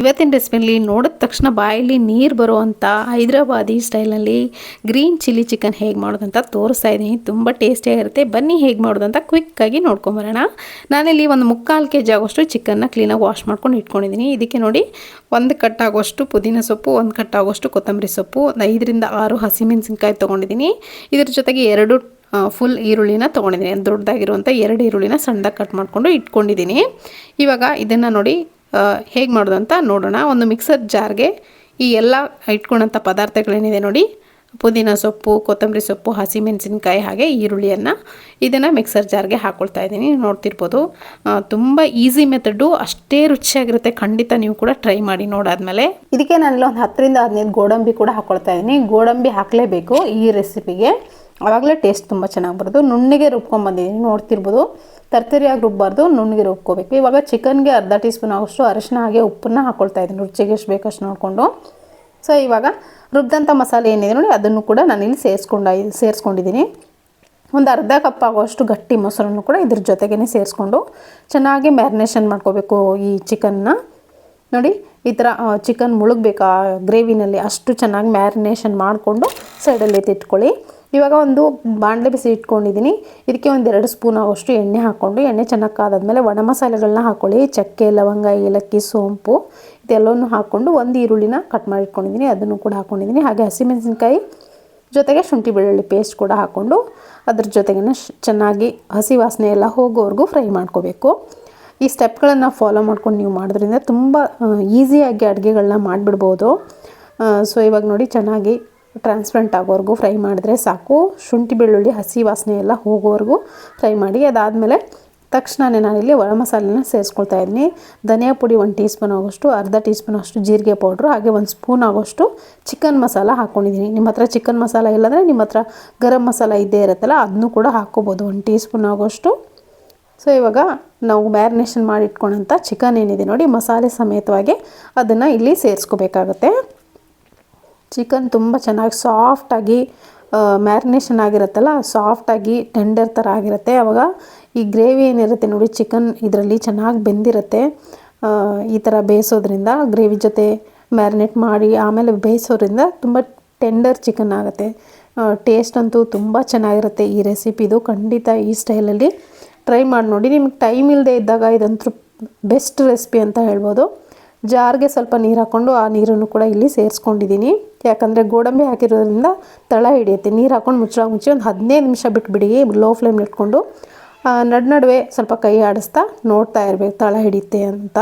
ಇವತ್ತಿನ ರೆಸಿಪಿಯಲ್ಲಿ ನೋಡಿದ ತಕ್ಷಣ ಬಾಯಲ್ಲಿ ನೀರು ಬರುವಂಥ ಹೈದರಾಬಾದಿ ಸ್ಟೈಲಲ್ಲಿ ಗ್ರೀನ್ ಚಿಲ್ಲಿ ಚಿಕನ್ ಹೇಗೆ ಮಾಡೋದಂತ ತೋರಿಸ್ತಾ ಇದ್ದೀನಿ. ತುಂಬ ಟೇಸ್ಟಿಯಾಗಿರುತ್ತೆ ಬನ್ನಿ ಹೇಗೆ ಮಾಡೋದಂತ ಕ್ವಿಕ್ಕಾಗಿ ನೋಡ್ಕೊಂಬರೋಣ ನಾನಿಲ್ಲಿ ಒಂದು ಮುಕ್ಕಾಲು ಕೆ ಜಿ ಆಗೋಷ್ಟು ಚಿಕನ್ನ ಕ್ಲೀನಾಗಿ ವಾಶ್ ಮಾಡ್ಕೊಂಡು ಇಟ್ಕೊಂಡಿದ್ದೀನಿ. ಇದಕ್ಕೆ ನೋಡಿ ಒಂದು ಕಟ್ಟಾಗುವಷ್ಟು ಪುದೀನ ಸೊಪ್ಪು, ಒಂದು ಕಟ್ಟಾಗುವಷ್ಟು ಕೊತ್ತಂಬರಿ ಸೊಪ್ಪು ಐದರಿಂದ ಆರು ಹಸಿಮೆಣಸಿನ್ಕಾಯಿ ತೊಗೊಂಡಿದ್ದೀನಿ. ಇದ್ರ ಜೊತೆಗೆ ಎರಡು ಫುಲ್ ಈರುಳ್ಳಿನ ತೊಗೊಂಡಿದ್ದೀನಿ. ದೊಡ್ಡದಾಗಿರುವಂಥ ಎರಡು ಈರುಳ್ಳಿನ ಸಣ್ಣದಾಗಿ ಕಟ್ ಮಾಡಿಕೊಂಡು ಇಟ್ಕೊಂಡಿದ್ದೀನಿ. ಇವಾಗ ಇದನ್ನು ನೋಡಿ ಹೇಗೆ ಮಾಡೋದು ಅಂತ ನೋಡೋಣ. ಒಂದು ಮಿಕ್ಸರ್ ಜಾರ್ಗೆ ಈ ಎಲ್ಲ ಇಟ್ಕೊಂಡಂಥ ಪದಾರ್ಥಗಳೇನಿದೆ ನೋಡಿ. ಪುದೀನ ಸೊಪ್ಪು, ಕೊತ್ತಂಬರಿ ಸೊಪ್ಪು ಹಸಿಮೆಣಸಿನ್ಕಾಯಿ ಹಾಗೆ ಈರುಳ್ಳಿಯನ್ನು ಇದನ್ನು ಮಿಕ್ಸರ್ ಜಾರ್ಗೆ ಹಾಕ್ಕೊಳ್ತಾ ಇದ್ದೀನಿ. ನೋಡ್ತಿರ್ಬೋದು. ತುಂಬ ಈಸಿ ಮೆಥಡು ಅಷ್ಟೇ ರುಚಿಯಾಗಿರುತ್ತೆ. ಖಂಡಿತ ನೀವು ಕೂಡ ಟ್ರೈ ಮಾಡಿ ನೋಡಾದ್ಮೇಲೆ. ಇದಕ್ಕೆ ನಾನು ಒಂದು ಹತ್ತರಿಂದ ಹದಿನೈದು ಗೋಡಂಬಿ ಕೂಡ ಹಾಕ್ಕೊಳ್ತಾ ಇದ್ದೀನಿ. ಗೋಡಂಬಿ ಹಾಕಲೇಬೇಕು ಈ ರೆಸಿಪಿಗೆ ಆವಾಗಲೇ ಟೇಸ್ಟ್ ತುಂಬ ಚೆನ್ನಾಗಿ ಬರೋದು. ನುಣ್ಣಿಗೆ ರುಬ್ಕೊಂಬಂದಿದ್ದೀನಿ ನೋಡ್ತಿರ್ಬೋದು. ತರ್ತರಿಯಾಗಿ ರುಬ್ಬಾರ್ದು, ನುಣ್ಣಿಗೆ ರುಬ್ಕೋಬೇಕು. ಇವಾಗ ಚಿಕನ್ಗೆ ಅರ್ಧ ಟೀ ಸ್ಪೂನ್ ಆಗೋಷ್ಟು ಅರಿಶಿನ ಹಾಗೆ ಉಪ್ಪನ್ನ ಹಾಕ್ಕೊಳ್ತಾ ಇದ್ದೀನಿ. ರುಚಿಗೆ ಎಷ್ಟು ಬೇಕಷ್ಟು ನೋಡಿಕೊಂಡು. ಸೊ ಇವಾಗ ರುಬ್ಬಿದಂಥ ಮಸಾಲೆ ಏನಿದೆ ನೋಡಿ, ಅದನ್ನು ಕೂಡ ನಾನಿಲ್ಲಿ ಸೇರಿಸ್ಕೊಂಡ, ಸೇರಿಸ್ಕೊಂಡಿದ್ದೀನಿ. ಒಂದು ಅರ್ಧ ಕಪ್ ಆಗುವಷ್ಟು ಗಟ್ಟಿ ಮೊಸರನ್ನು ಕೂಡ ಇದ್ರ ಜೊತೆಗೇ ಸೇರಿಸ್ಕೊಂಡು ಚೆನ್ನಾಗಿ ಮ್ಯಾರಿನೇಷನ್ ಮಾಡ್ಕೋಬೇಕು ಈ ಚಿಕನ್ನ. ನೋಡಿ, ಈ ಥರ ಚಿಕನ್ ಮುಳುಗಬೇಕಾ, ಗ್ರೇವಿನಲ್ಲಿ ಅಷ್ಟು ಚೆನ್ನಾಗಿ ಮ್ಯಾರಿನೇಷನ್ ಮಾಡಿಕೊಂಡು ಸೈಡಲ್ಲಿ ಎತ್ತಿಟ್ಕೊಳ್ಳಿ ಇವಾಗ ಒಂದು ಬಾಣಲೆ ಬಿಸಿ ಇಟ್ಕೊಂಡಿದ್ದೀನಿ. ಇದಕ್ಕೆ ಒಂದು ಎರಡು ಸ್ಪೂನ್ ಅವಷ್ಟು ಎಣ್ಣೆ ಹಾಕ್ಕೊಂಡು, ಎಣ್ಣೆ ಚೆನ್ನಾಗಿ ಕಾದಾದ್ಮೇಲೆ ಒಣ ಮಸಾಲೆಗಳನ್ನ ಹಾಕ್ಕೊಳ್ಳಿ ಚಕ್ಕೆ, ಲವಂಗ, ಏಲಕ್ಕಿ, ಸೋಂಪು ಇದೆಲ್ಲವನ್ನು ಹಾಕ್ಕೊಂಡು ಒಂದು ಈರುಳ್ಳಿನ ಕಟ್ ಮಾಡಿ ಇಟ್ಕೊಂಡಿದ್ದೀನಿ. ಅದನ್ನು ಕೂಡ ಹಾಕ್ಕೊಂಡಿದ್ದೀನಿ ಹಾಗೆ ಹಸಿಮೆಣಸಿನ್ಕಾಯಿ ಜೊತೆಗೆ ಶುಂಠಿ ಬೆಳ್ಳುಳ್ಳಿ ಪೇಸ್ಟ್ ಕೂಡ ಹಾಕ್ಕೊಂಡು ಅದ್ರ ಜೊತೆಗೆ ಚೆನ್ನಾಗಿ ಹಸಿ ವಾಸನೆ ಎಲ್ಲ ಹೋಗೋವರೆಗೂ ಫ್ರೈ ಮಾಡ್ಕೋಬೇಕು. ಈ ಸ್ಟೆಪ್ಗಳನ್ನು ಫಾಲೋ ಮಾಡ್ಕೊಂಡು ನೀವು ಮಾಡೋದ್ರಿಂದ ತುಂಬ ಈಸಿಯಾಗಿ ಅಡುಗೆಗಳನ್ನ ಮಾಡಿಬಿಡ್ಬೋದು. ಸೊ ಇವಾಗ ನೋಡಿ ಚೆನ್ನಾಗಿ ಟ್ರಾನ್ಸ್ಪರೆಂಟ್ ಆಗೋವರೆಗೂ ಫ್ರೈ ಮಾಡಿದ್ರೆ ಸಾಕು. ಶುಂಠಿ, ಬೆಳ್ಳುಳ್ಳಿ, ಹಸಿ ವಾಸನೆ ಎಲ್ಲ ಹೋಗೋವರೆಗೂ ಫ್ರೈ ಮಾಡಿ. ಅದಾದಮೇಲೆ ತಕ್ಷಣವೇ ನಾನಿಲ್ಲಿ ಒಳ ಮಸಾಲೆನ ಸೇರಿಸ್ಕೊಳ್ತಾ ಇದ್ದೀನಿ. ಧನಿಯಾ ಪುಡಿ ಒಂದು ಟೀ ಸ್ಪೂನ್ ಆಗೋಷ್ಟು, ಅರ್ಧ ಟೀ ಸ್ಪೂನ್ ಅಷ್ಟು ಜೀರಿಗೆ ಪೌಡ್ರು ಹಾಗೆ ಒಂದು ಸ್ಪೂನ್ ಆಗೋಷ್ಟು ಚಿಕನ್ ಮಸಾಲ ಹಾಕ್ಕೊಂಡಿದ್ದೀನಿ ನಿಮ್ಮ ಹತ್ರ ಚಿಕನ್ ಮಸಾಲ ಇಲ್ಲಾಂದರೆ ನಿಮ್ಮ ಹತ್ರ ಗರಂ ಮಸಾಲ ಇದ್ದೇ ಇರುತ್ತಲ್ಲ ಅದನ್ನು ಕೂಡ ಹಾಕ್ಕೋಬೋದು. ಒಂದು ಟೀ ಸ್ಪೂನ್ ಆಗೋಷ್ಟು. ಸೊ ಇವಾಗ ನಾವು ಮ್ಯಾರಿನೇಷನ್ ಮಾಡಿಟ್ಕೊಂಡಂಥ ಚಿಕನ್ ಏನಿದೆ ನೋಡಿ, ಮಸಾಲೆ ಸಮೇತವಾಗಿ ಅದನ್ನು ಇಲ್ಲಿ ಸೇರಿಸ್ಕೋಬೇಕಾಗತ್ತೆ. ಚಿಕನ್ ತುಂಬ ಚೆನ್ನಾಗಿ ಸಾಫ್ಟಾಗಿ ಮ್ಯಾರಿನೇಷನ್ ಆಗಿರುತ್ತಲ್ಲ ಸಾಫ್ಟಾಗಿ ಟೆಂಡರ್ ಥರ ಆಗಿರುತ್ತೆ. ಆವಾಗ ಈ ಗ್ರೇವಿ ಏನಿರುತ್ತೆ ನೋಡಿ, ಚಿಕನ್ ಇದರಲ್ಲಿ ಚೆನ್ನಾಗಿ ಬೆಂದಿರುತ್ತೆ. ಈ ಥರ ಬೇಯಿಸೋದ್ರಿಂದ ಗ್ರೇವಿ ಜೊತೆ ಮ್ಯಾರಿನೇಟ್ ಮಾಡಿ ಆಮೇಲೆ ಬೇಯಿಸೋದ್ರಿಂದ ತುಂಬ ಟೆಂಡರ್ ಚಿಕನ್ ಆಗುತ್ತೆ. ಟೇಸ್ಟ್ ಅಂತೂ ತುಂಬ ಚೆನ್ನಾಗಿರುತ್ತೆ ಈ ರೆಸಿಪಿದು ಖಂಡಿತ ಈ ಸ್ಟೈಲಲ್ಲಿ ಟ್ರೈ ಮಾಡಿ ನೋಡಿ. ನಿಮ್ಗೆ ಟೈಮ್ ಇಲ್ಲದೆ ಇದ್ದಾಗ ಇದಂತೂ ಬೆಸ್ಟ್ ರೆಸಿಪಿ ಅಂತ ಹೇಳ್ಬೋದು. ಜಾರ್ಗೆ ಸ್ವಲ್ಪ ನೀರು ಹಾಕ್ಕೊಂಡು ಆ ನೀರನ್ನು ಕೂಡ ಇಲ್ಲಿ ಸೇರಿಸ್ಕೊಂಡಿದ್ದೀನಿ. ಯಾಕಂದರೆ ಗೋಡಂಬಿ ಹಾಕಿರೋದ್ರಿಂದ ತಳ ಹಿಡಿಯುತ್ತೆ. ನೀರು ಹಾಕ್ಕೊಂಡು ಮುಚ್ಚಳ ಮುಚ್ಚಿ ಒಂದು ಹದಿನೈದು ನಿಮಿಷ ಬಿಟ್ಬಿಡಿ ಲೋ ಫ್ಲೇಮ್ ಇಟ್ಕೊಂಡು ನಡು ನಡುವೆ ಸ್ವಲ್ಪ ಕೈ ಆಡಿಸ್ತಾ ನೋಡ್ತಾ ಇರಬೇಕು ತಳ ಹಿಡಿಯುತ್ತೆ ಅಂತ.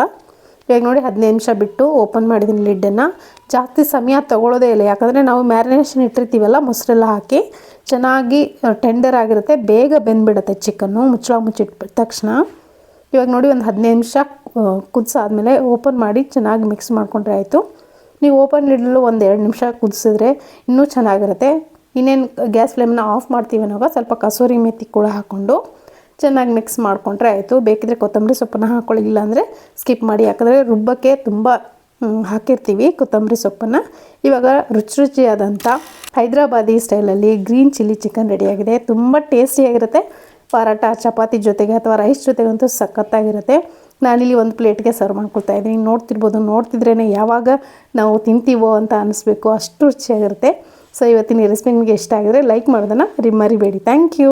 ಇವಾಗ ನೋಡಿ ಹದಿನೈದು ನಿಮಿಷ ಬಿಟ್ಟು ಓಪನ್ ಮಾಡಿದ್ದೀನಿ ಲಿಡ್ಡನ್ನು ಜಾಸ್ತಿ ಸಮಯ ತೊಗೊಳ್ಳೋದೇ ಇಲ್ಲ. ಯಾಕಂದರೆ ನಾವು ಮ್ಯಾರಿನೇಷನ್ ಇಟ್ಟಿರ್ತೀವಲ್ಲ, ಮೊಸರೆಲ್ಲ ಹಾಕಿ ಚೆನ್ನಾಗಿ ಟೆಂಡರ್ ಆಗಿರುತ್ತೆ. ಬೇಗ ಬೆಂದ್ಬಿಡುತ್ತೆ ಚಿಕನ್ನು ಮುಚ್ಚಳ ಮುಚ್ಚಿಟ್ಬಿಟ್ಟ ತಕ್ಷಣ. ಇವಾಗ ನೋಡಿ ಒಂದು ಹದಿನೈದು ನಿಮಿಷ ಕುದಿಸಾದ್ಮೇಲೆ ಓಪನ್ ಮಾಡಿ ಚೆನ್ನಾಗಿ ಮಿಕ್ಸ್ ಮಾಡಿಕೊಂಡ್ರೆ ಆಯಿತು. ನೀವು ಓಪನ್ ಇಡಲು ಒಂದು ಎರಡು ನಿಮಿಷ ಕುದಿಸಿದ್ರೆ ಇನ್ನೂ ಚೆನ್ನಾಗಿರುತ್ತೆ. ಇನ್ನೇನು ಗ್ಯಾಸ್ ಫ್ಲೇಮ್ನ ಆಫ್ ಮಾಡ್ತೀವಿ ಅನ್ನೋವಾಗ ಸ್ವಲ್ಪ ಕಸೂರಿ ಮೆತ್ತಿ ಕೂಡ ಹಾಕ್ಕೊಂಡು ಚೆನ್ನಾಗಿ ಮಿಕ್ಸ್ ಮಾಡಿಕೊಂಡ್ರೆ ಆಯಿತು. ಬೇಕಿದ್ರೆ ಕೊತ್ತಂಬರಿ ಸೊಪ್ಪನ್ನು ಹಾಕ್ಕೊಳ್ಳಿ ಅಂದರೆ ಸ್ಕಿಪ್ ಮಾಡಿ. ಯಾಕಂದರೆ ರುಬ್ಬಕ್ಕೆ ತುಂಬ ಹಾಕಿರ್ತೀವಿ ಕೊತ್ತಂಬರಿ ಸೊಪ್ಪನ್ನು. ಇವಾಗ ರುಚಿ ರುಚಿಯಾದಂಥ ಹೈದ್ರಾಬಾದಿ ಸ್ಟೈಲಲ್ಲಿ ಗ್ರೀನ್ ಚಿಲ್ಲಿ ಚಿಕನ್ ರೆಡಿಯಾಗಿದೆ ತುಂಬ ಟೇಸ್ಟಿಯಾಗಿರುತ್ತೆ ಪರಾಟ ಚಪಾತಿ ಜೊತೆಗೆ ಅಥವಾ ರೈಸ್ ಜೊತೆಗಂತೂ ಸಖತ್ತಾಗಿರುತ್ತೆ. ನಾನಿಲ್ಲಿ ಒಂದು ಪ್ಲೇಟ್ಗೆ ಸರ್ವ್ ಮಾಡ್ಕೊಳ್ತಾ ಇದ್ದೀನಿ. ನೋಡ್ತಿರ್ಬೋದು ನೋಡ್ತಿದ್ರೇ ಯಾವಾಗ ನಾವು ತಿಂತೀವೋ ಅಂತ ಅನಿಸ್ಬೇಕು. ಅಷ್ಟು ರುಚಿಯಾಗಿರುತ್ತೆ. ಸೊ ಇವತ್ತಿನ ರೆಸಿಪಿ ನಿಮಗೆ ಇಷ್ಟ ಆಗಿದ್ರೆ ಲೈಕ್ ಮಾಡೋದನ್ನು ಮರಿಬೇಡಿ. Thank you